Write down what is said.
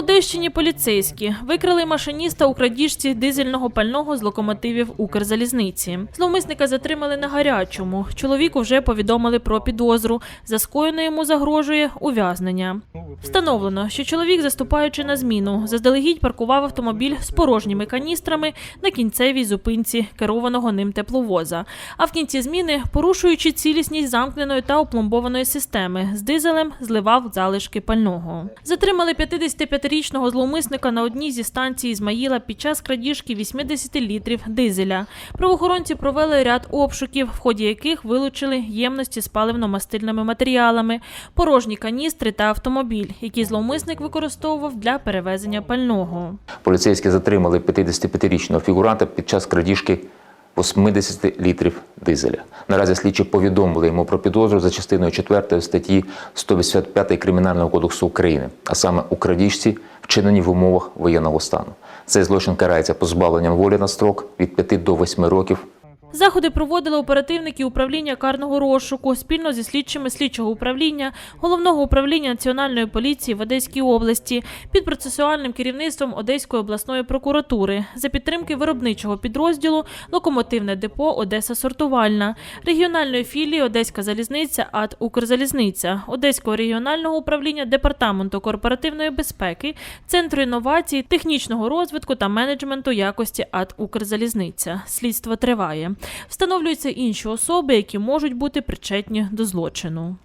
Одещині поліцейські викрили машиніста у крадіжці дизельного пального з локомотивів Укрзалізниці. Зловмисника затримали на гарячому. Чоловіку вже повідомили про підозру. За скоєне йому загрожує ув'язнення. Встановлено, що чоловік, заступаючи на зміну, заздалегідь паркував автомобіль з порожніми каністрами на кінцевій зупинці керованого ним тепловоза. А в кінці зміни, порушуючи цілісність замкненої та опломбованої системи, з дизелем зливав залишки пального. Затримали 55-річного зловмисника на одній зі станцій Ізмаїла під час крадіжки 80 літрів дизеля. Правоохоронці провели ряд обшуків, в ході яких вилучили ємності з паливно-мастильними матеріалами, порожні каністри та автомобіль, які зловмисник використовував для перевезення пального. Поліцейські затримали 55-річного фігуранта під час крадіжки 80 літрів дизеля. Наразі слідчі повідомили йому про підозру за частиною 4 статті 185 Кримінального кодексу України, а саме у крадіжці, вчиненій в умовах воєнного стану. Цей злочин карається позбавленням волі на строк від 5 до 8 років Заходи проводили оперативники управління карного розшуку спільно зі слідчими слідчого управління головного управління національної поліції в Одеській області під процесуальним керівництвом Одеської обласної прокуратури за підтримки виробничого підрозділу Локомотивне депо Одеса Сортувальна, регіональної філії Одеська залізниця АТ Укрзалізниця, Одеського регіонального управління департаменту корпоративної безпеки, центру інновацій, технічного розвитку та менеджменту якості АТ Укрзалізниця. Слідство триває. Встановлюються інші особи, які можуть бути причетні до злочину.